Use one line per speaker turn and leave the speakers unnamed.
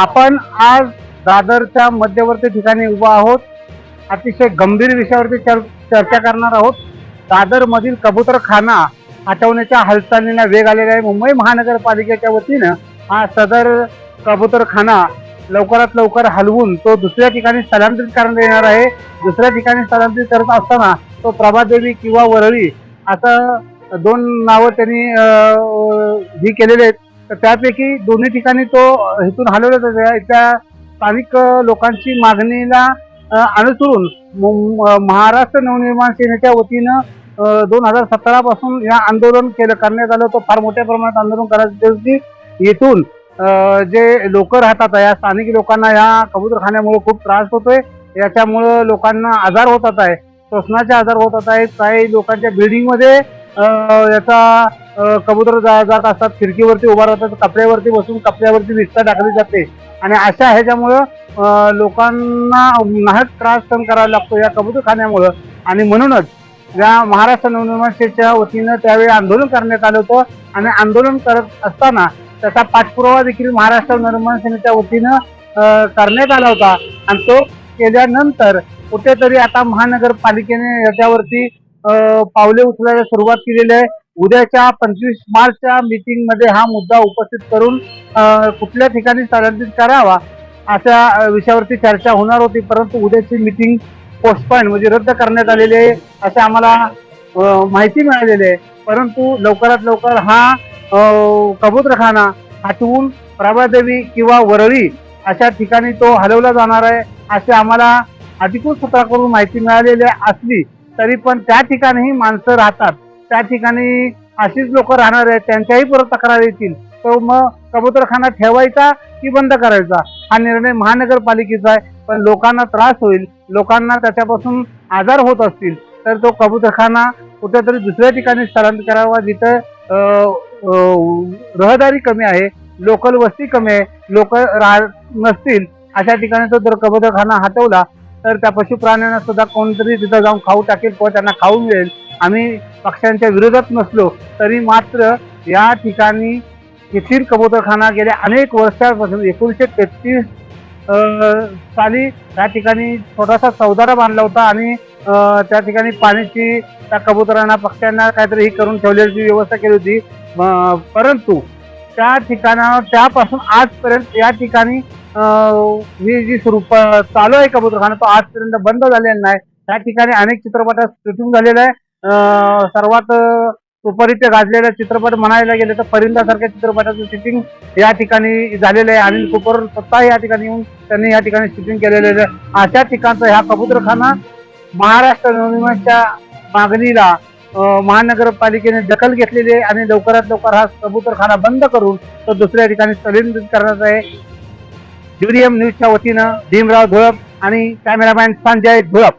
आपण आज दादरच्या मध्यवर्ती ठिकाणी उभा आहोत. अतिशय गंभीर विषयावरती चर चर्चा करणार आहोत. दादर मधील कबूतरखाना हटवण्याच्या हालचालींना वेग आलेला आहे. मुंबई महानगरपालिकेच्या वतीनं हा सदर कबूतरखाना लवकरात लवकर हलवून तो दुसऱ्या ठिकाणी स्थलांतरित करण्यात येणार आहे. दुसऱ्या ठिकाणी स्थलांतरित करत असताना तो प्रभादेवी किंवा वरळी असं दोन नावं त्यांनी ही केलेले आहेत. तर त्यापैकी दोन्ही ठिकाणी तो इथून हलवला जातो त्या स्थानिक लोकांची मागणीला अनुसरून महाराष्ट्र नवनिर्माण सेनेच्या वतीनं दोन हजार सतरा पासून या आंदोलन केलं करण्यात आलं. होतं फार मोठ्या प्रमाणात आंदोलन करायचं होती. येथून जे लोक राहतात या स्थानिक लोकांना या कबूतरखान्यामुळे खूप त्रास होतोय. याच्यामुळं लोकांना आजार होतात आहे श्वसनाचे आजार होतात आहेत. काही लोकांच्या बिल्डिंगमध्ये याचा कबूतर जात असतात खिडकीवरती उभा राहतात कपड्यावरती बसून कपड्यावरती विस्ता टाकली जाते. आणि अशा ह्याच्यामुळं लोकांना नाहक त्रास सहन करावा लागतो या कबूतरखान्यामुळं आणि म्हणूनच या महाराष्ट्र नवनिर्माण वतीनं त्यावेळी आंदोलन करण्यात आलं होतं. आणि आंदोलन करत असताना त्याचा पाठपुरावा देखील महाराष्ट्र नवनिर्माण सेनेच्या वतीनं करण्यात आला होता. आणि तो केल्यानंतर कुठेतरी आता महानगरपालिकेने याच्यावरती पावले उचलायला सुरुवात केलेली आहे. उद्याच्या पंचवीस मार्चच्या मीटिंगमध्ये हा मुद्दा उपस्थित करून कुठल्या ठिकाणी स्थलांतरित करावा अशा विषयावरती चर्चा होणार होती. परंतु उद्याची मीटिंग पोस्टपॉईंट म्हणजे रद्द करण्यात आलेली आहे असे आम्हाला माहिती मिळालेली आहे. परंतु लवकरात लवकर हा कबूतरखाना हटवून प्रभादेवी किंवा वरळी अशा ठिकाणी तो हलवला जाणार आहे असे आम्हाला अधिकृत सूत्राकडून माहिती मिळालेली असली तरी पण त्या ठिकाणीही माणसं राहतात. त्या ठिकाणी अशीच लोक राहणार आहेत त्यांच्याही परत तक्रार येतील. तर मग कबूतरखाना ठेवायचा की बंद करायचा? हा निर्णय महानगरपालिकेचा आहे पण लोकांना त्रास होईल लोकांना त्याच्यापासून आजार होत असतील तर तो कबूतरखाना कुठेतरी दुसऱ्या ठिकाणी स्थलांतर करावा. जिथं रहदारी कमी आहे लोकल वस्ती कमी आहे लोक राह नसतील अशा ठिकाणी तो जर कबूतरखाना हटवला तर त्या पशुप्राण्यांना सुद्धा कोणतरी तिथं जाऊन खाऊ टाकेल किंवा त्यांना खाऊ मिळेल. आम्ही पक्ष्यांच्या विरोधात नसलो तरी मात्र या ठिकाणी कितीर कबूतरखाना गेल्या अनेक वर्षांपासून एकोणीसशे तेहतीस साली त्या ठिकाणी छोटासा चौदारा बांधला होता आणि त्या ठिकाणी पाण्याची त्या कबुतरांना पक्ष्यांना काहीतरी ही करून ठेवल्याची व्यवस्था केली होती. परंतु त्या ठिकाणा त्यापासून आजपर्यंत या ठिकाणी ही जी स्वरूप चालू आहे कबूतरखाना तो आजपर्यंत बंद झालेला नाही. त्या ठिकाणी अनेक चित्रपटात शूटिंग झालेलं आहे. सर्वात सुपरित गाजलेला चित्रपट म्हणायला गेले तर परिंदासारख्या चित्रपटाचं शूटिंग या ठिकाणी झालेलं आहे. अनिल कुपर स्वतः या ठिकाणी येऊन त्यांनी या ठिकाणी शूटिंग केलेलं आहे. अशा ठिकाणचा ह्या कबूतरखाना महाराष्ट्र नवनिर्माणच्या मागणीला महानगरपालिकेने दखल घेतलेली आहे. आणि लवकरात लवकर हा कबूतरखाना बंद करून तो दुसऱ्या ठिकाणी स्थलांतरित करण्यात आहे. न्यूजच्या वतीनं भीमराव धुळप आणि कॅमेरामॅन संजय धुळप.